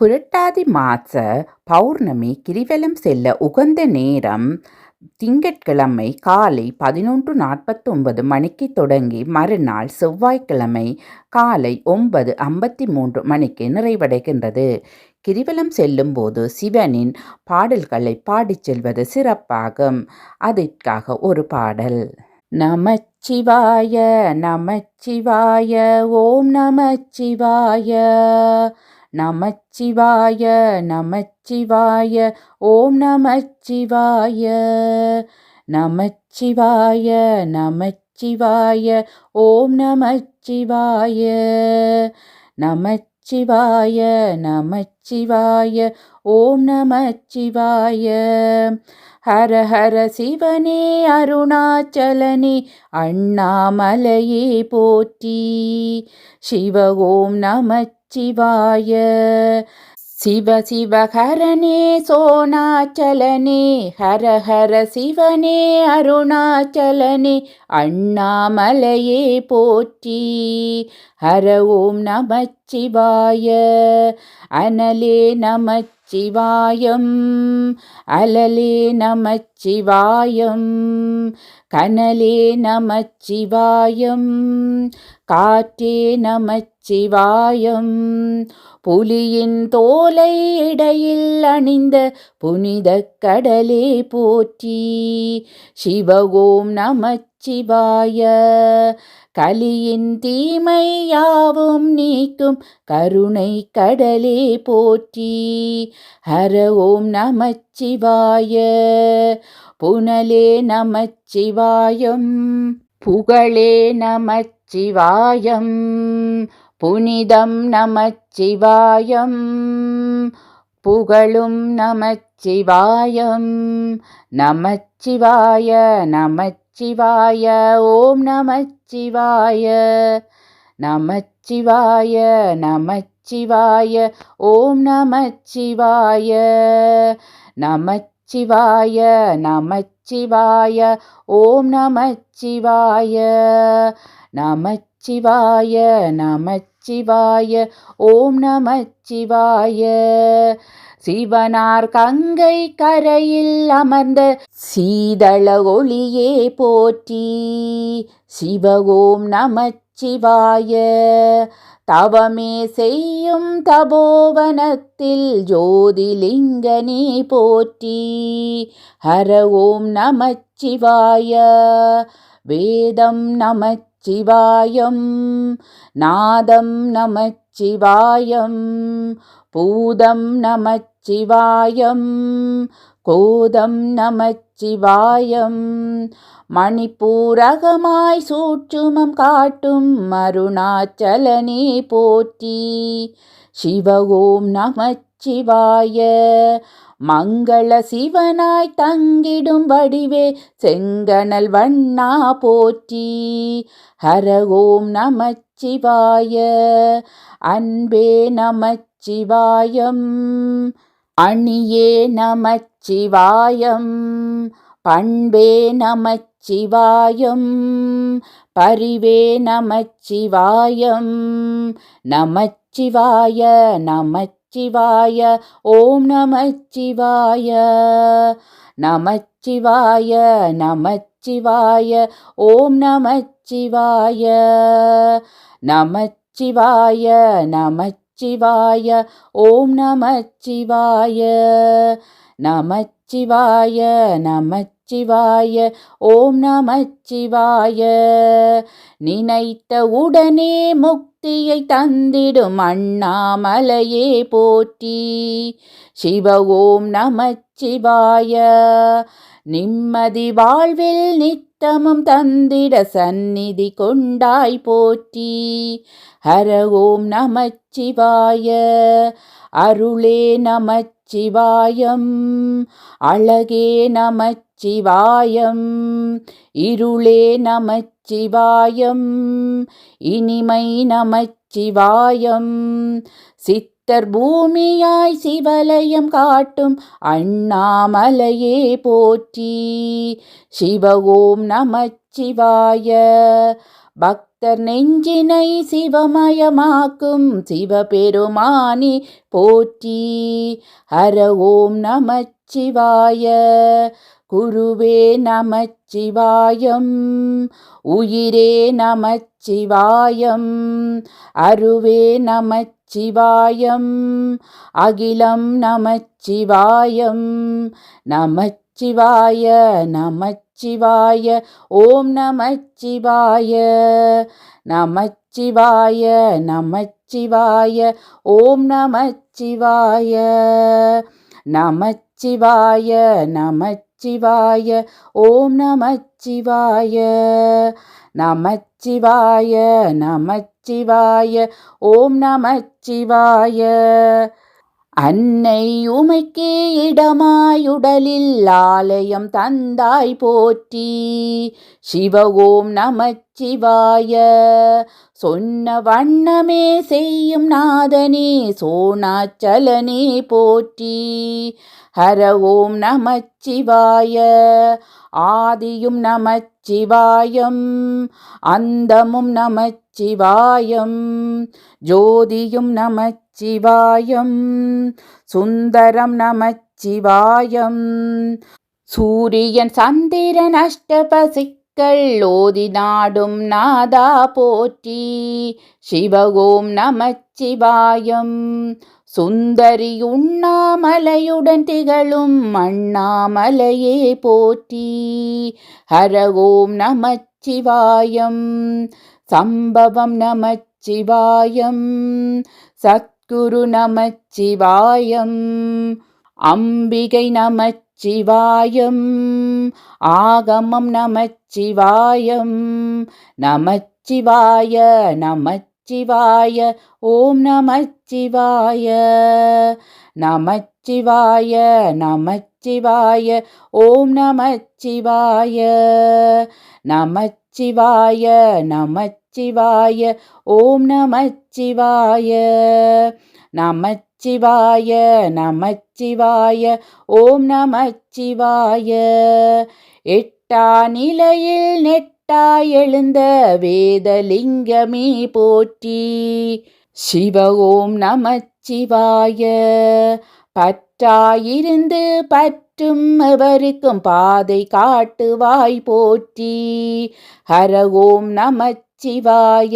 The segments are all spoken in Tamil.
புரட்டாதி மாச பௌர்ணமி கிரிவலம் செல்ல உகந்த நேரம் திங்கட்கிழமை காலை பதினொன்று நாற்பத்தொன்பது மணிக்கு தொடங்கி மறுநாள் செவ்வாய்க்கிழமை காலை ஒன்பது ஐம்பத்தி மூன்று மணிக்கு நிறைவடைகின்றது. கிரிவலம் செல்லும்போது சிவனின் பாடல்களை பாடிச் செல்வது சிறப்பாகும். அதற்காக ஒரு பாடல். நமச்சிவாய நமச்சிவாய ஓம் நமச்சிவாய. நமச்சிவாய நமச்சிவாய ஓம் நமச்சிவாய. நமச்சிவாய நமச்சிவாய ஓம் நமச்சிவாய. நமச்சிவாய நமச்சிவாய ஓம் நமச்சிவாய. ஹர ஹர சிவனே அருணாச்சலனே அண்ணாமலையே போற்றி. சிவ ஓம் நமச்சி நமச்சிவாய சிவ சிவஹரணே சோனாச்சலனே ஹர ஹர சிவனே அருணாச்சலனே அண்ணாமலையே போற்றி. ஹர ஓம் நமச்சிவாய. அனலே நமச்சிவாயம். அலலே நமச்சிவாயம். கனலே நமச்சிவாயம். காற்றே நமச்சிவாயம் புலியின் தோலை இடையில் அணிந்த புனித கடலே போற்றி. சிவகோம் நமச்சிவாய கலியின் தீமை யாவும் நீக்கும் கருணை கடலே போற்றி. ஹர ஓம் நமச்சிவாய புனலே நமச்சிவாயம் புகழே நமச் நமச்சிவாயம். புனிதம் நமச்சிவாயம். புகழும் நமச்சிவாயம். நமச்சிவாய நமச்சிவாய ஓம் நமச்சிவாய. நமச்சிவாய நமச்சிவாய ஓம் நமச்சிவாய. நமச்சிவாய நமச்சிவாய ஓம் நமச்சிவாய. நமச்சிவாய நமச்சிவாய ஓம் நமச்சிவாய. சிவனார் கங்கை கரையில் அமர்ந்த சீதள ஒளியே போற்றி. சிவகோம் நமச்சிவாய. தவமே செய்யும் தபோவனத்தில் ஜோதிலிங்கனே போற்றி. ஹர ஓம் நமச்சிவாய. வேதம் நமச்சி நமச்சிவாயம் நாதம் நமச்சிவாயம் பூதம் நமச்சிவாயம் கோதம் நமச்சிவாயம் மணிப்பூரகமாய் சூற்றுமம் காட்டும் அருணாச்சலனே போற்றி. சிவ ஓம் நமச்சிவாய மங்கள சிவனாய் தங்கிடும் வடிவே செங்கனல் வண்ணா போற்றி. ஹர ஓம் நமச்சிவாய. அன்பே நமச்சிவாயம். அணியே நமச்சிவாயம். பண்பே நமச்சிவாயம். பரிவே நமச்சிவாயம். நமச்சிவாய நமச்சி நமச்சிவாய ஓம் நமச்சிவாய. நமச்சிவாய நமச்சிவாய ஓம் நமச்சிவாய. நமச்சிவாய நமச்சிவாய ஓம் நமச்சிவாய. நமச்சிவாய நமச்சிவாய ஓம் நமச்சிவாய. நினைத்த உடனே முக் முக்தியை தந்திடும் அண்ணாமலையே போற்றி. சிவ ஓம் நமச்சிவாய நிம்மதி வாழ்வில் நித்தமும் தந்திட சந்நிதி கொண்டாய் போற்றி. ஹர ஓம் நமச்சிவாய அருளே நமச்சிவாயம் அழகே நமச் நமச்சிவாயம். இருளே நமச்சிவாயம். இனிமை நமச்சிவாயம். சித்தர் பூமியாய் சிவலயம் காட்டும் அண்ணாமலையே போற்றி. சிவகோம் ஓம் நமச்சிவாய. பக்தர் நெஞ்சினை சிவமயமாக்கும் சிவபெருமானி போற்றி. ஹர ஓம் நமச்சிவாய. குருவே நமச்சிவாயம். உயிரே நமச்சிவாயம். அருவே நமச்சிவாயம். அகிலம் நமச்சிவாயம். நமச்சிவாய நமச்சிவாய ஓம் நமச்சிவாய. நமச்சிவாய நமச்சிவாய ஓம் நமச்சிவாய. நமச்சிவாய நமச்சிவாய ஓம் நமச்சிவாய நமச்சிவாய நமச்சிவாய ஓம் நமச்சிவாய. அன்னை உமைக்கே இடமாயுடலில் ஆலயம் தந்தாய் போற்றி. சிவ ஓம் நமச்சிவாய சொன்ன வண்ணமே செய்யும் நாதனே சோனாச்சலனே போற்றி. ஹர ஓம் நமச்சிவாய. ஆதியும் நமச்சிவாயம் அந்தமும் நமச்சிவாயம் ஜோதியும் நமச்சிவாயம் சுந்தரம் நமச்சிவாயம். சூரியன் சந்திரன் அஷ்டபசிக்கள் ஓதி நாடும் நாதா போற்றி. சிவகோம் நமச்சிவாயம். சுந்தரி உண்ணாமலையுடன் திகழும் அண்ணாமலையே போற்றி. ஹரகோம் நமச்சிவாயம். சம்பவம் நமச்சிவாயம். சத்குரு நமச்சிவாயம். அம்பிகை நமச்சிவாயம். ஆகமம் நமச்சி நமச்சிவாயம் நமச்சிவாய நமச்சிவாய ஓம் நமச்சிவாய நமச்சிவாய நமச்சிவாய ஓம் நமச்சிவாய நமச்சிவாய நமச்சிவாய ஓம் நமச்சிவாய நமச்சிவாய நமச்சிவாய ஓம் நமச்சிவாய. எட் எட்டா நிலையில் நெட்டா எழுந்த வேதலிங்கமே போற்றி. சிவ ஓம் நமச்சிவாய. பற்றாயிருந்து பற்றும் எவருக்கும் பாதை காட்டுவாய் போற்றி. ஹர ஓம் நமச்சிவாய.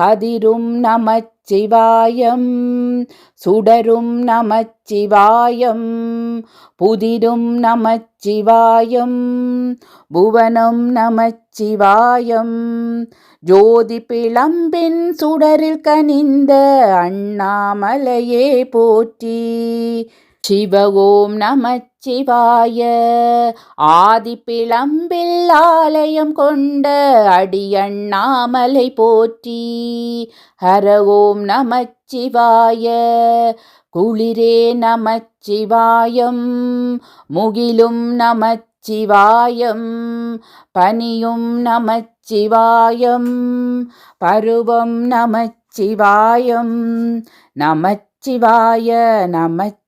கதிரும் நமச் நமச்சிவாயம் சுடரும் நமச்சிவாயம் புதிரும் நமச்சிவாயம் புவனம் நமச்சிவாயம் ஜோதி பிளம்பின் சுடரில் கனிந்த அண்ணாமலையே போற்றி சிவ ஓம் நமச்சிவாய. ஆதி ஆலயம் கொண்ட அடியண்ணாமலை போற்றி. ஹர ஓம் நமச்சிவாய. குளிரே நமச்சிவாயம். முகிலும் நமச்சிவாயம். பனியும் நமச்சிவாயம். பருவம் நமச்சிவாயம். நமச்சிவாய நமச்சி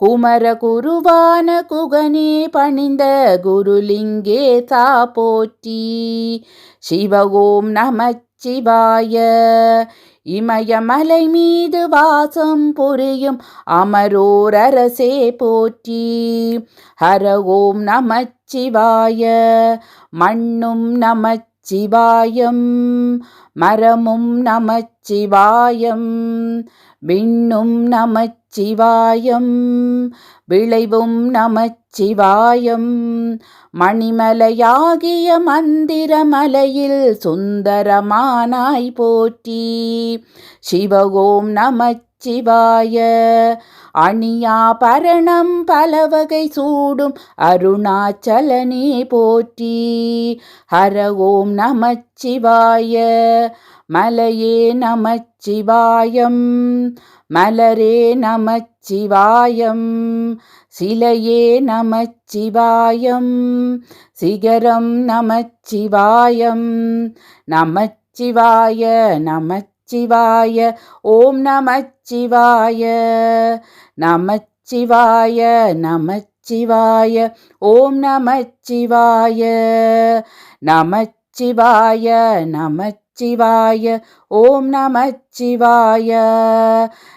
குமர குருவான குகனே பணிந்த குருலிங்கே தா போற்றி. சிவகோம் நம சிவாய. இமயமலை மீது வாசம் புரியும் அமரோர் அரசே போற்றி. ஹர ஓம் நமச்சிவாய மண்ணும் நமச்சிவாயம் மரமும் நமச்சிவாயம் விண்ணும் நமச்சிவாயம். விளைவும் நமச்சிவாயம். மணிமலையாகிய மந்திரமலையில் சுந்தரமானாய் போற்றி. சிவகோம் நமச்சிவாய. அணியா பரணம் பலவகை சூடும் அருணாச்சலனே போற்றி. ஹர ஓம் நமச்சிவாய. மலையே நமச்சிவாயம். மலரே நமச்சிவாயம் சிலையே நமச்சிவாயம் சிகரம் நமச்சிவாயம் நமச்சிவாய நமச்சிவாய ஓம் நமச்சிவாய நமச்சிவாய நமச்சிவாய ஓம் நமச்சிவாய நமச்சிவாய நமச்சிவாய ஓம் நமச்சிவாய.